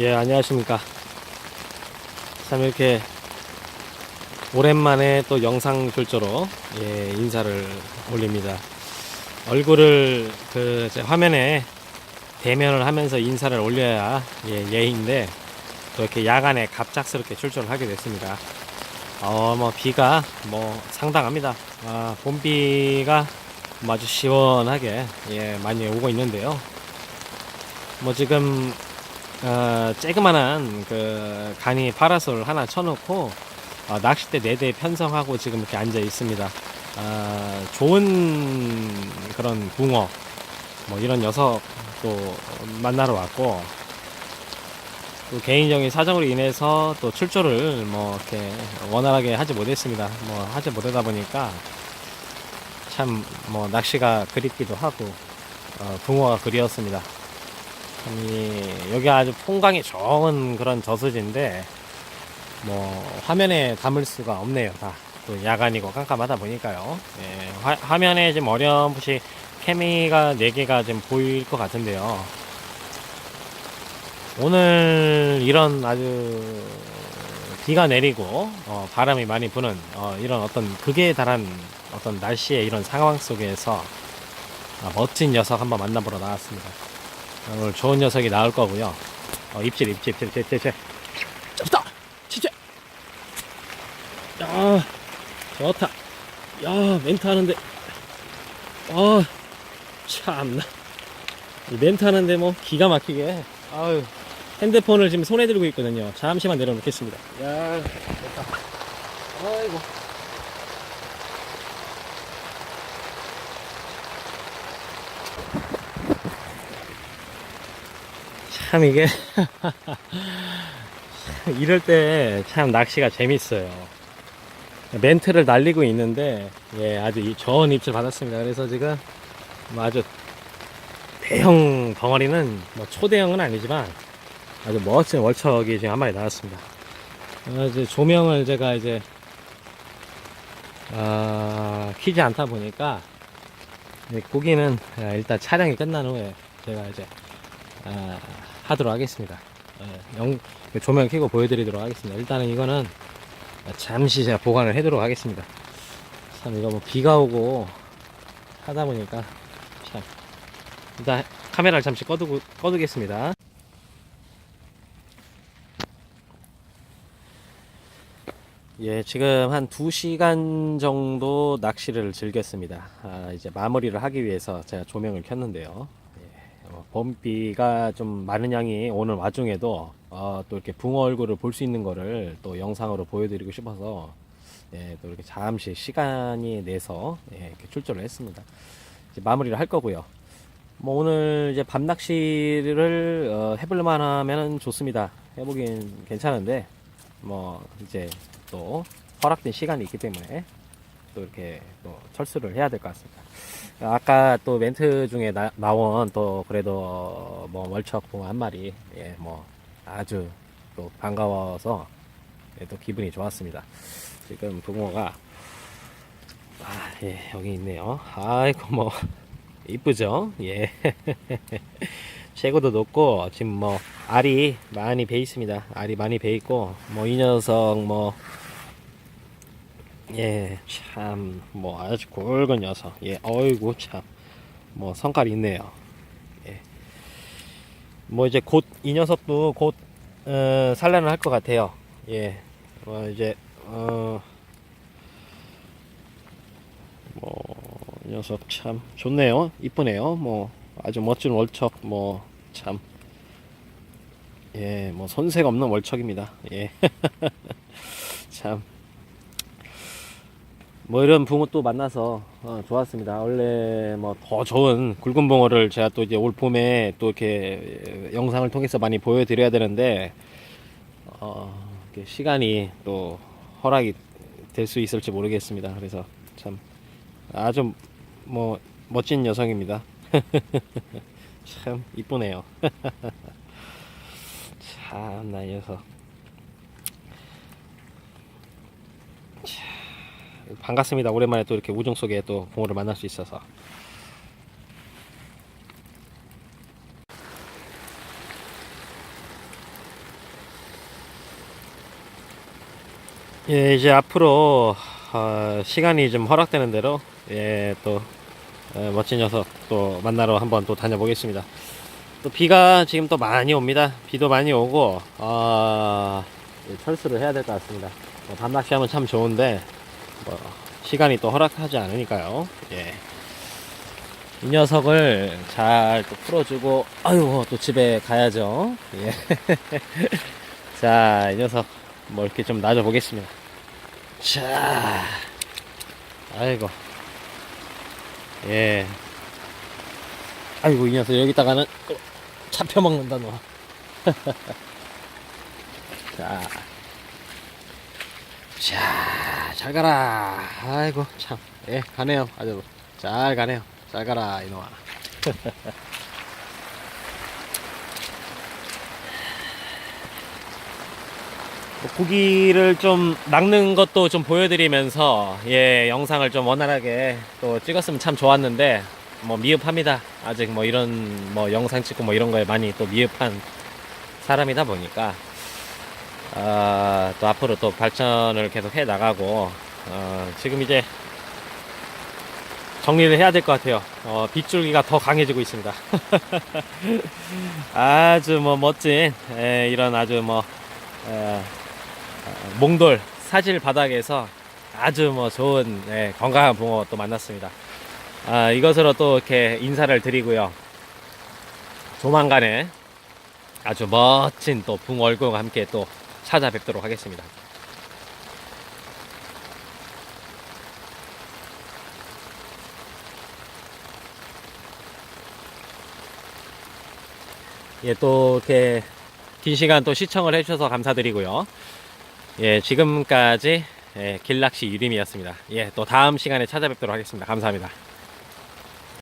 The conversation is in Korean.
예, 안녕하십니까. 참 이렇게 오랜만에 또 영상 출조로 예, 인사를 올립니다. 얼굴을 그제 화면에 대면을 하면서 인사를 올려야 예, 예의인데 또 이렇게 야간에 갑작스럽게 출조를 하게 됐습니다. 어, 뭐 비가 뭐 상당합니다. 아, 봄비가 뭐 아주 시원하게 예, 많이 오고 있는데요. 뭐 지금 어, 쬐그만한 그 간이 파라솔 하나 쳐놓고 어, 낚싯대 네대 편성하고 지금 이렇게 앉아 있습니다. 아, 좋은 그런 붕어 뭐 이런 녀석도 만나러 왔고 또 개인적인 사정으로 인해서 또 출조를 뭐 이렇게 원활하게 하지 못했습니다. 뭐 하지 못하다 보니까 참 뭐 낚시가 그립기도 하고 어, 붕어가 그리웠습니다. 이 여기 아주 풍광이 좋은 그런 저수지인데 뭐 화면에 담을 수가 없네요 다. 또 야간이고 깜깜하다 보니까요. 예, 화, 화면에 지금 어렴풋이 케미가 4개가 지금 보일 것 같은데요. 오늘 이런 아주 비가 내리고 어, 바람이 많이 부는 어, 이런 어떤 극에 달한 어떤 날씨의 이런 상황 속에서 아, 멋진 녀석 한번 만나보러 나왔습니다 오늘 좋은 녀석이 나올 거고요. 어, 입질, 입질, 입질, 입질, 입질. 잡았다! 진짜! 야, 좋다. 야, 멘트 하는데. 아, 참나. 이 멘트 하는데 뭐, 기가 막히게. 아유, 핸드폰을 지금 손에 들고 있거든요. 잠시만 내려놓겠습니다. 야, 좋다. 아이고. 참 이게 이럴 때 참 낚시가 재밌어요. 멘트를 날리고 있는데 예 아주 이 좋은 입질 받았습니다. 그래서 지금 뭐 아주 대형 덩어리는 뭐 초대형은 아니지만 아주 멋진 월척이 지금 한 마리 나왔습니다. 어, 이제 조명을 제가 이제 아, 키지 않다 보니까 고기는 아, 일단 촬영이 끝난 후에 제가 이제 아, 하도록 하겠습니다. 예, 영, 조명 켜고 보여드리도록 하겠습니다. 일단은 이거는 잠시 제가 보관을 해도록 하겠습니다. 참 이거 뭐 비가 오고 하다 보니까 참 일단 카메라를 잠시 꺼두고 꺼두겠습니다. 예, 지금 한 2시간 정도 낚시를 즐겼습니다. 아, 이제 마무리를 하기 위해서 제가 조명을 켰는데요. 어, 봄비가 좀 많은 양이 오는 와중에도 어, 또 이렇게 붕어 얼굴을 볼 수 있는 거를 또 영상으로 보여드리고 싶어서 예, 또 이렇게 잠시 시간이 내서 예, 이렇게 출조를 했습니다. 이제 마무리를 할 거고요. 뭐 오늘 이제 밤 낚시를 어, 해볼만 하면 좋습니다. 해보긴 괜찮은데 뭐 이제 또 허락된 시간이 있기 때문에 또 이렇게 또 철수를 해야 될 것 같습니다. 아까 또 멘트 중에 나, 나온 또 그래도 뭐 월척 붕어 한 마리 예 뭐 아주 또 반가워서 예, 또 기분이 좋았습니다. 지금 붕어가 아 예 여기 있네요. 아이고 뭐 이쁘죠? 예 최고도 높고 지금 뭐 알이 많이 배 있습니다. 알이 많이 배 있고 뭐 이 녀석 뭐 예, 참, 뭐, 아주 굵은 녀석. 예, 어이구, 참. 뭐, 성깔이 있네요. 예. 뭐, 이제 곧, 이 녀석도 곧, 어, 산란을 할 것 같아요. 예. 뭐, 이제, 어, 뭐, 이 녀석 참 좋네요. 이쁘네요. 뭐, 아주 멋진 월척, 뭐, 참. 예, 뭐, 손색 없는 월척입니다. 예. 참. 뭐 이런 붕어 또 만나서 어, 좋았습니다. 원래 뭐 더 좋은 굵은 붕어를 제가 또 이제 올 봄에 또 이렇게 영상을 통해서 많이 보여드려야 되는데 어, 시간이 또 허락이 될 수 있을지 모르겠습니다. 그래서 참 아주 뭐 멋진 여성입니다. 참 이쁘네요. 참나 녀석. 반갑습니다. 오랜만에 또 이렇게 우정 속에 또 붕어를 만날 수 있어서. 예, 이제 앞으로 어, 시간이 좀 허락되는 대로 예, 또 예, 멋진 녀석 또 만나러 한번 또 다녀보겠습니다. 또 비가 지금 또 많이 옵니다. 비도 많이 오고 어, 철수를 해야 될 것 같습니다. 뭐 밤낚시하면 참 좋은데 뭐, 시간이 또 허락하지 않으니까요. 예. 이 녀석을 잘 또 풀어주고 아유 또 집에 가야죠. 예. 자, 이 녀석 뭐 이렇게 좀 놔줘 보겠습니다. 자, 아이고, 예, 아이고 이 녀석 여기다가는 또 잡혀 먹는다 너. 자, 자, 잘 가라. 아이고 참, 예, 가네요. 아주 잘 가네요. 잘 가라 이놈아. 뭐 고기를 좀 낚는 것도 좀 보여드리면서 예 영상을 좀 원활하게 또 찍었으면 참 좋았는데 뭐 미흡합니다 아직 뭐 이런 뭐 영상 찍고 뭐 이런 거에 많이 또 미흡한 사람이다 보니까 아, 또 앞으로 또 발전을 계속 해 나가고 어, 지금 이제 정리를 해야 될 것 같아요 어, 빗줄기가 더 강해지고 있습니다 아주 뭐 멋진 예, 이런 아주 뭐 어, 어, 몽돌 사질 바닥에서 아주 뭐 좋은 예, 건강한 붕어 또 만났습니다. 아, 이것으로 또 이렇게 인사를 드리고요. 조만간에 아주 멋진 또 붕어 얼굴과 함께 또 찾아뵙도록 하겠습니다. 예, 또 이렇게 긴 시간 또 시청을 해주셔서 감사드리고요. 예, 지금까지 예, 길낚시 유림이었습니다. 예, 또 다음 시간에 찾아뵙도록 하겠습니다. 감사합니다.